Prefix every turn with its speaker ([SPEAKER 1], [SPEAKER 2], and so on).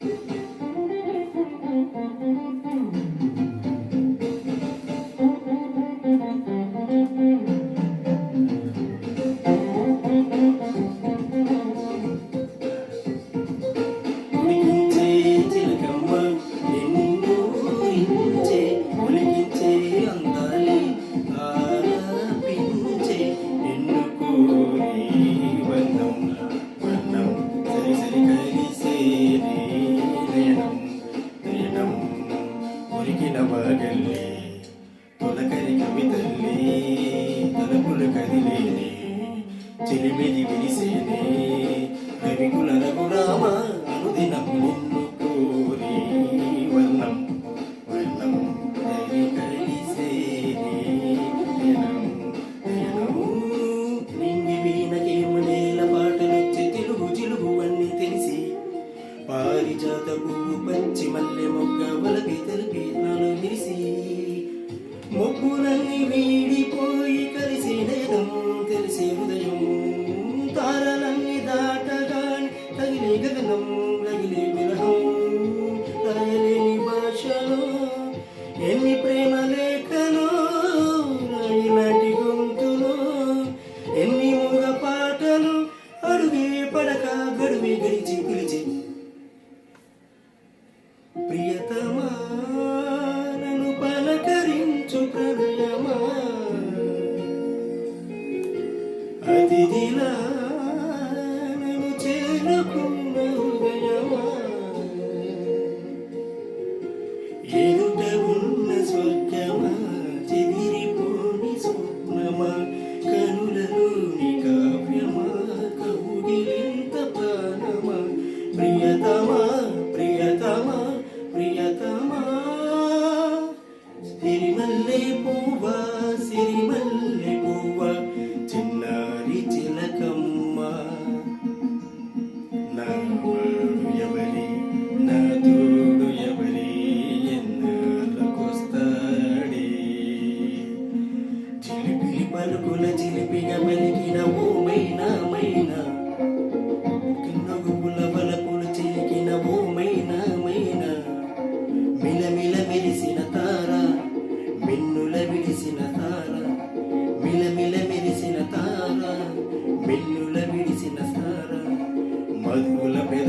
[SPEAKER 1] Thank you. తొలగల్లి తొలకరి కవి తల్లి తలపులు కదిలేని చెలిమిది విరిసేనే. కవికుల రఘురామ అనుదినము. నిన్ను పడువే పడక గడువే గడిచి పిలిచి. ప్రియతమా నన్ను పలకరించు ప్రణయమా. అతిథిలా name. మధుల పెద